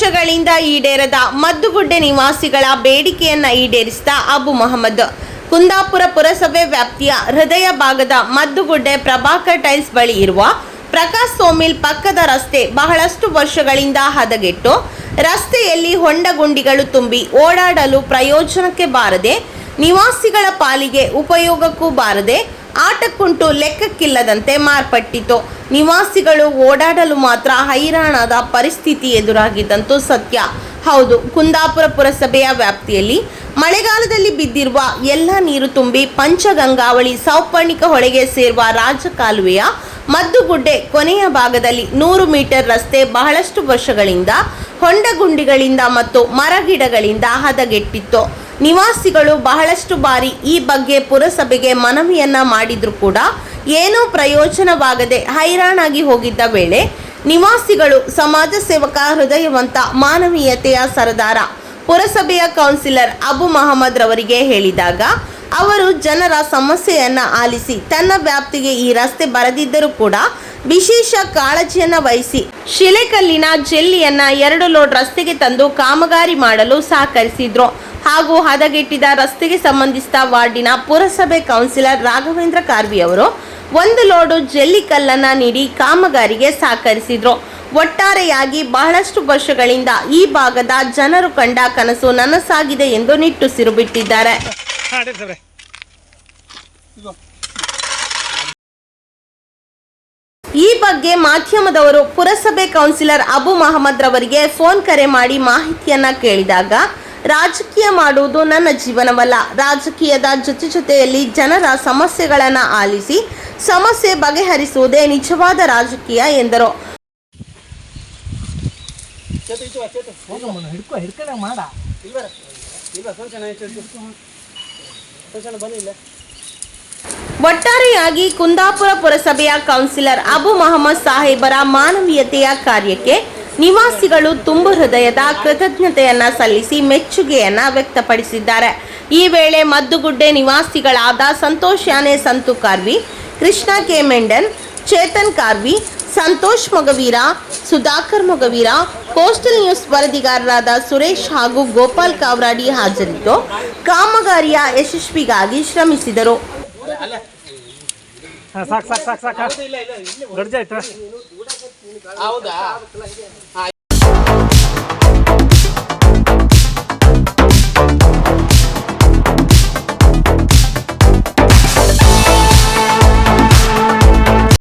ವರ್ಷಗಳಿಂದ ಈಡೇರದ ಮದ್ದುಗುಡ್ಡೆ ನಿವಾಸಿಗಳ ಬೇಡಿಕೆಯನ್ನ ಈಡೇರಿಸಿದ ಅಬು ಮಹಮ್ಮದ್. ಕುಂದಾಪುರ ಪುರಸಭೆ ವ್ಯಾಪ್ತಿಯ ಹೃದಯ ಭಾಗದ ಮದ್ದುಗುಡ್ಡೆ ಪ್ರಭಾಕರ್ ಟೈಲ್ಸ್ ಬಳಿ ಇರುವ ಪ್ರಕಾಶ್ ಸೋಮಿಲ್ ಪಕ್ಕದ ರಸ್ತೆ ಬಹಳಷ್ಟು ವರ್ಷಗಳಿಂದ ಹದಗೆಟ್ಟು, ರಸ್ತೆಯಲ್ಲಿ ಹೊಂಡ ಗುಂಡಿಗಳು ತುಂಬಿ ಓಡಾಡಲು ಪ್ರಯೋಜನಕ್ಕೆ ಬಾರದೆ, ನಿವಾಸಿಗಳ ಪಾಲಿಗೆ ಉಪಯೋಗಕ್ಕೂ ಬಾರದೆ ಆಟಕ್ಕುಂಟು ಲೆಕ್ಕಕ್ಕಿಲ್ಲದಂತೆ ಮಾರ್ಪಟ್ಟಿತು. ನಿವಾಸಿಗಳು ಓಡಾಡಲು ಮಾತ್ರ ಹೈರಾಣದ ಪರಿಸ್ಥಿತಿ ಎದುರಾಗಿದ್ದಂತೂ ಸತ್ಯ. ಹೌದು, ಕುಂದಾಪುರ ಪುರಸಭೆಯ ವ್ಯಾಪ್ತಿಯಲ್ಲಿ ಮಳೆಗಾಲದಲ್ಲಿ ಬಿದ್ದಿರುವ ಎಲ್ಲ ನೀರು ತುಂಬಿ ಪಂಚಗಂಗಾವಳಿ ಸೌಪರ್ಣಿಕ ಹೊಳೆಗೆ ಸೇರುವ ರಾಜಕಾಲುವೆಯ ಮದ್ದುಗುಡ್ಡೆ ಕೊನೆಯ ಭಾಗದಲ್ಲಿ ನೂರು ಮೀಟರ್ ರಸ್ತೆ ಬಹಳಷ್ಟು ವರ್ಷಗಳಿಂದ ಹೊಂಡಗುಂಡಿಗಳಿಂದ ಮತ್ತು ಮರಗಿಡಗಳಿಂದ ಹದಗೆಟ್ಟಿತ್ತು. ನಿವಾಸಿಗಳು ಬಹಳಷ್ಟು ಬಾರಿ ಈ ಬಗ್ಗೆ ಪುರಸಭೆಗೆ ಮನವಿಯನ್ನ ಮಾಡಿದ್ರು ಕೂಡ ಏನೂ ಪ್ರಯೋಜನವಾಗದೆ ಹೈರಾಣಾಗಿ ಹೋಗಿದ್ದ ವೇಳೆ ನಿವಾಸಿಗಳು ಸಮಾಜ ಸೇವಕ ಹೃದಯವಂತ ಮಾನವೀಯತೆಯ ಸರದಾರ. ಪುರಸಭೆಯ ಕೌನ್ಸಿಲರ್ ಅಬು ಮಹಮ್ಮದ್ ರವರಿಗೆ ಹೇಳಿದಾಗ, ಅವರು ಜನರ ಸಮಸ್ಯೆಯನ್ನ ಆಲಿಸಿ ತನ್ನ ವ್ಯಾಪ್ತಿಗೆ ಈ ರಸ್ತೆ ಬರದಿದ್ದರೂ ಕೂಡ ವಿಶೇಷ ಕಾಳಜಿಯನ್ನ ವಹಿಸಿ ಶಿಲೆಕಲ್ಲಿನ ಜೆಲ್ಲಿಯನ್ನ ಎರಡು ಲೋಡ್ ರಸ್ತೆಗೆ ತಂದು ಕಾಮಗಾರಿ ಮಾಡಲು ಸಹಕರಿಸಿದ್ರು. ಹಾಗೂ ಹದಗೆಟ್ಟಿದ ರಸ್ತೆಗೆ ಸಂಬಂಧಿಸಿದ ವಾರ್ಡಿನ ಪುರಸಭೆ ಕೌನ್ಸಿಲರ್ ರಾಘವೇಂದ್ರ ಕಾರ್ವಿ ಅವರು ಒಂದು ಲೋಡು ಜಲ್ಲಿ ಕಲ್ಲನ್ನ ನೀಡಿ ಕಾಮಗಾರಿಗೆ ಸಹಕರಿಸಿದ್ರು. ಒಟ್ಟಾರೆಯಾಗಿ ಬಹಳಷ್ಟು ವರ್ಷಗಳಿಂದ ಈ ಭಾಗದ ಜನರು ಕಂಡ ಕನಸು ನನಸಾಗಿದೆ ಎಂದು ನಿಟ್ಟುಸಿರು ಬಿಟ್ಟಿದ್ದಾರೆ. ಈ ಬಗ್ಗೆ ಮಾಧ್ಯಮದವರು ಪುರಸಭೆ ಕೌನ್ಸಿಲರ್ ಅಬು ಮಹಮ್ಮದ್ ರವರಿಗೆ ಫೋನ್ ಕರೆ ಮಾಡಿ ಮಾಹಿತಿಯನ್ನ ಕೇಳಿದಾಗ ರಾಜಕೀಯ ಮಾಡುವುದು ನನ್ನ ಜೀವನವಲ್ಲ. ರಾಜಕೀಯದ ಜೊತೆ ಜೊತೆಯಲ್ಲಿ ಜನರ ಸಮಸ್ಯೆಗಳನ್ನು ಆಲಿಸಿ ಸಮಸ್ಯೆ ಬಗೆಹರಿಸುವುದೇ ನಿಜವಾದ ರಾಜಕೀಯ ಎಂದರು. ಒಟ್ಟಾರೆಯಾಗಿ ಕುಂದಾಪುರ ಪುರಸಭೆಯ ಕೌನ್ಸಿಲರ್ ಅಬು ಮಹಮ್ಮದ್ ಸಾಹೇಬರ ಮಾನವೀಯತೆಯ ಕಾರ್ಯಕ್ಕೆ ನಿವಾಸಿಗಳು ತುಂಬು ಹೃದಯದ ಕೃತಜ್ಞತೆಯನ್ನ ಸಲ್ಲಿಸಿ ಮೆಚ್ಚುಗೆಯನ್ನ ವ್ಯಕ್ತಪಡಿಸಿದ್ದಾರೆ. ಈ ವೇಳೆ ಮದ್ದುಗುಡ್ಡೆ ನಿವಾಸಿಗಳಾದ ಸಂತೋಷ್ ಯಾನೆ, Santu Karvi, Krishna K. Mendon, Chetan Karvi, Santosh Mogaveera, Sudhakar Mogaveera, Coastal News ವರದಿಗಾರರಾದ Suresh ಹಾಗೂ ಗೋಪಾಲ್ ಕಾವ್ರಾಡಿ ಹಾಜರಿದ್ದು, ಕಾಮಗಾರಿಯ ಯಶಸ್ವಿಗಾಗಿ ಶ್ರಮಿಸಿದರು. ಸಾಕು ಸಾಕು ಸಾಕು ಸಾಕು. ದೊಡ್ಡ ಆಯ್ತಾ ಹೌದಾ?